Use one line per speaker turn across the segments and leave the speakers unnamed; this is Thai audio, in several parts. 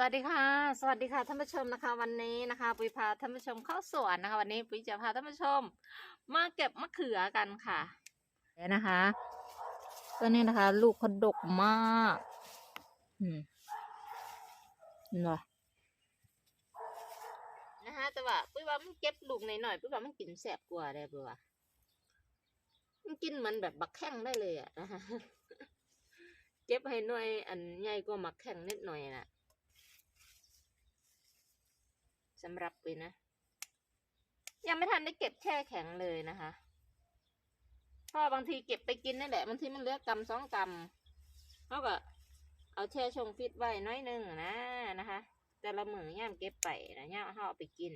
สวัสดีค่ะ สวัสดีค่ะท่านผู้ชมนะคะ วันนี้นะคะปุยพาท่านผู้ชมเข้าสวนนะคะ วันนี้ปุยจะพาท่านผู้ชม มาเก็บมะเขือกันค่ะเดี๋ยวนะคะตัวนี้นะคะ ลูกเขาดกมากอืมเนาะนะคะแต่ว่าปุ้ยว่ามันเก็บลูกหน่อยๆปุ้ยว่ามันกินแสบกว่าได้ปุ้ยว่ามันกินเหมือนแบบบักแข้งได้เลยอะนะคะเก็บให้หน่อยอันใหญ่กว่ามักแข้งนิดหน่อยน่ะ สำหรับปุยนะ ยังไม่ทันได้เก็บแช่แข็งเลยนะคะเพราะบางทีเก็บไปกินนั่นแหละบางทีมันเหลือกำสองกำเขาก็เอาแช่ชงฟิตไว้น้อยหนึงนะนะคะ แต่ละมือย่ามเก็บไปนะย่ามเขาเอาไปกิน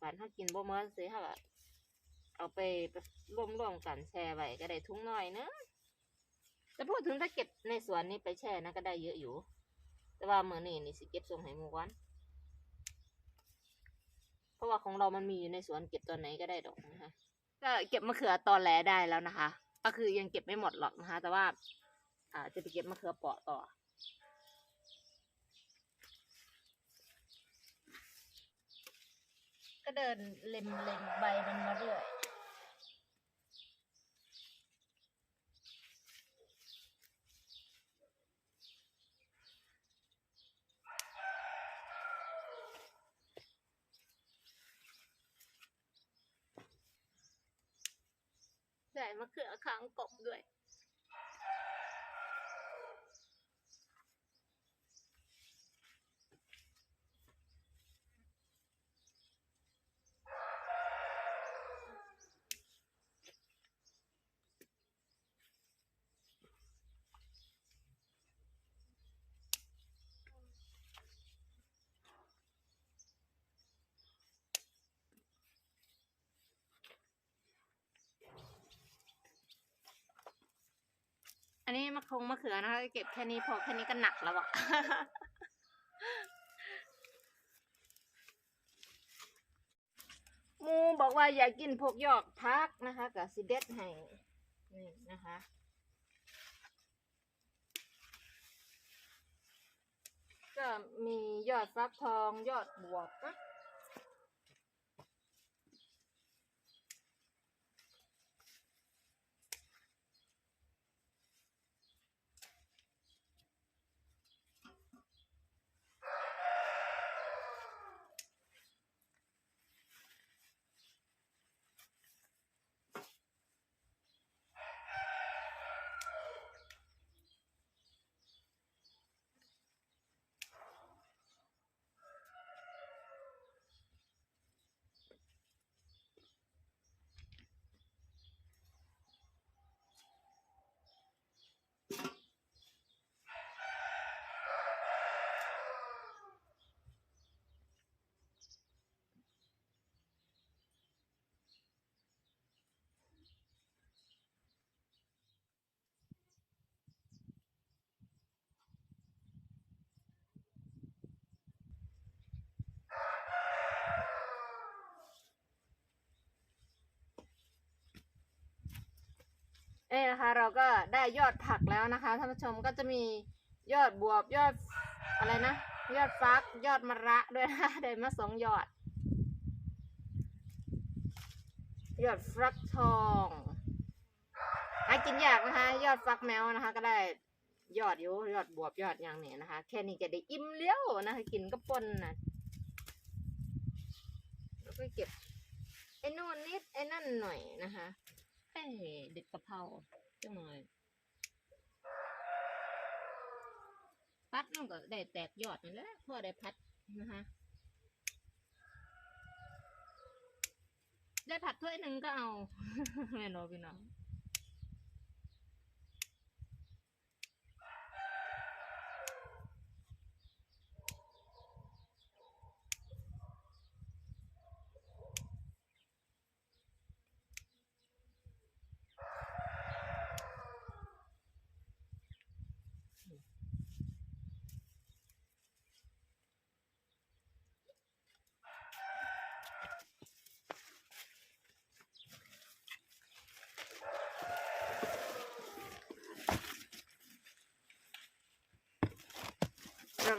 ฝันเขากินบ่เมื่อซื้อเขาก็เอาไปร่วมกันแช่ไว้ก็ได้ทุงน้อยเนะแต่พูดถึงถ้าเก็บในสวนนี่ไปแช่นะก็ได้เยอะอยู่ แต่ว่าเมื่อนี้นี่สิเก็บส่งให้หมูวัน เพราะว่าของเรามันมีอยู่ในสวนเก็บตอนไหนก็ได้ดอกนะคะก็เก็บมะเขือตอนแหลได้แล้วนะคะ ก็คือยังเก็บไม่หมดหรอกนะคะ แต่ว่า อ่าจะไปเก็บมะเขือเปาะต่อก็เดินเล็มเล็มใบมันมาเรื่อยใส่มะเขือค้างกบด้วย นี้มะคงมะเขือนะคะเก็บแค่นี้พอแค่นี้ก็หนักแล้วอะหมูบอกว่าอยากกินพวกยอดพักนะคะกับซิเด็ดให้นี่นะคะก็มียอดฟักทองยอดบวบนะ เอ้นะคะ เราก็ได้ยอดผักแล้วนะคะท่านผู้ชมก็จะมียอดบวบยอดอะไรนะ ยอดฟักยอดมะระด้วยนะคะได้มาสองยอด ยอดฟักทองหากินยากนะคะ ยอดฟักแมวนะคะ ก็ได้ยอดอยู่ยอดบวบยอดอย่างนี้นะคะ แค่นี้ก็ได้อิ่มเลี้ยวนะคะกินก็ปนนะแล้วก็เก็บไอ้นู่นนิดไอ้นั่นหน่อยนะคะ เด็ดกะเพราจังหน่อยพัดมันก็ได้แตกยอดนั่นแหละพอได้พัดนะคะได้ผัดถ้วยหนึ่งก็เอาแม่นอพี่น้อง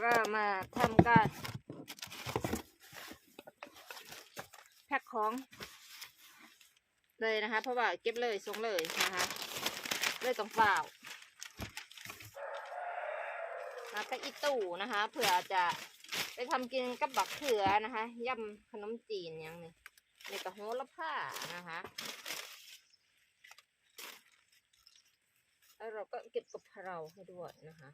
แล้วก็มาทำการแพ็คของ เลยนะคะ เพราะว่าเก็บเลยส่งเลยนะคะเลยต้องเปล่ามาไปอีตู้นะคะเผื่อจะไปทำกินกับบักเขือนะคะยำขนมจีนอย่างนี้นี่ก็โหระพานะคะแล้วเราก็เก็บกะเราให้ด้วยนะคะ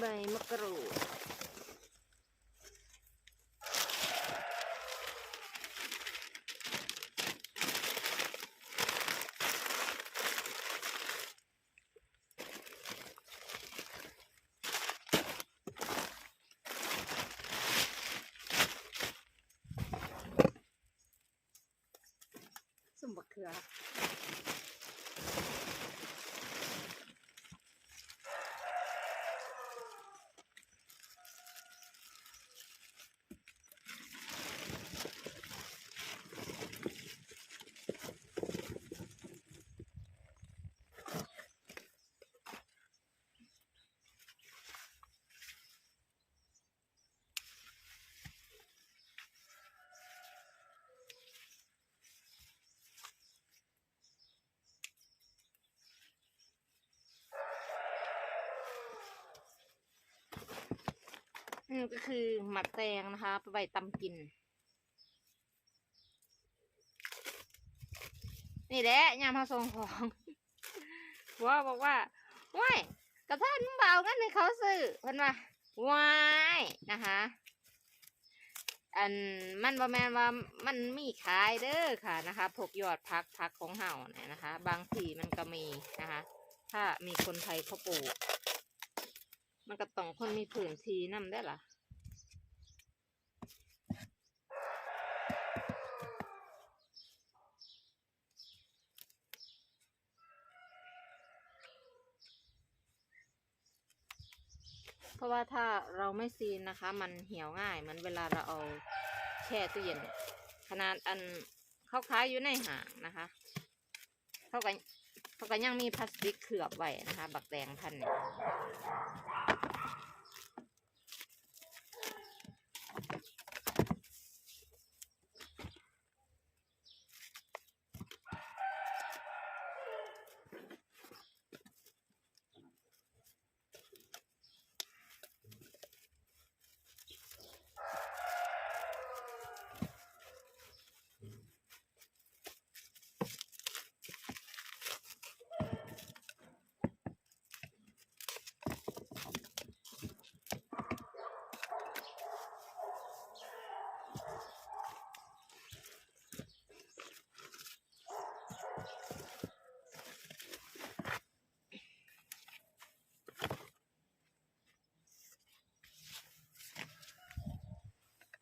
ใบมะกรูด อืมก็คือหมักแตงนะคะ ไปไว้ตำกิน นี่แหละยามมาส่งของว่าบอกว่าว้ายกระทานมึงเบเอางั้นให้เขาซื้อเพิ่นว่าว้ายนะคะ อันมันประมาณว่ามันมีขายเด้อค่ะนะคะพวกยอดพักพักของเห่าเนี่ยนะคะ บางทีมันก็มีนะคะ ถ้ามีคนไทยเขาปลูกมันก็ต้องคนมีผืนทีนำได้ล่ะ เพราะว่าถ้าเราไม่ซีนนะคะ มันเหี่ยวง่ายเหมือนเวลาเราเอาแช่ตู้เย็น ขนาดอันเขาค้ายอยู่ในห้างนะคะเขากันเขากันยังมีพลาสติกเขือบไว้นะคะ บักแดงพันเนี่ย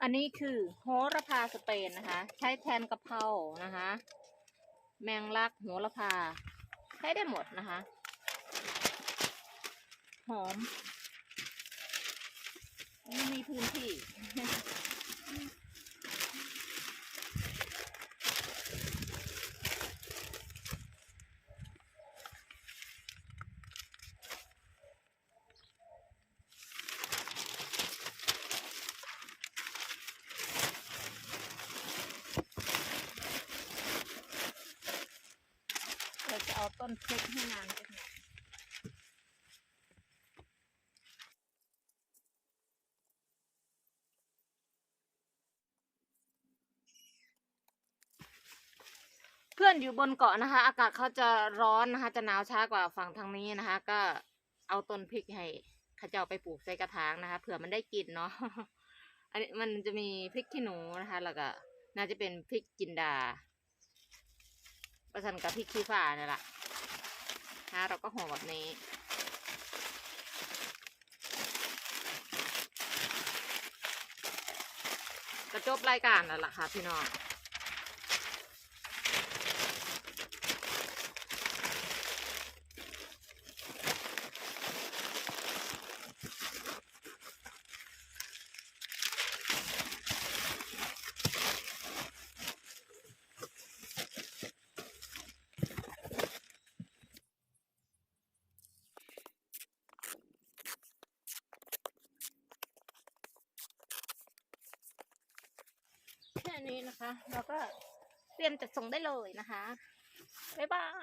อันนี้คือโหระพาสเปนนะคะ ใช้แทนกะเพรานะคะ แมงลักโหระพา ใช้ได้หมดนะคะ หอมไม่มีพื้นที่ เราจะเอา ต้นพริกให้นานกันหน่อยเพื่อนอยู่บนเกาะนะคะ อากาศเขาจะร้อนนะคะ จะหนาวช้ากว่าฝั่งทางนี้นะคะ ก็เอาต้นพริกให้ขาเจ้าไปปลูกใส่กระถางนะคะเผื่อมันได้กินเนาะอันนี้มันจะมีพริกขี้หนูนะคะ แล้วก็น่าจะเป็นพริกจินดาประชันกับพริกขี้ฟ้านี่แหละ เราก็ห่อแบบนี้ก็จบรายการแล้วล่ะค่ะพี่น้อง นี้นะคะ เราก็เตรียมจัดส่งได้เลยนะคะ บ๊ายบาย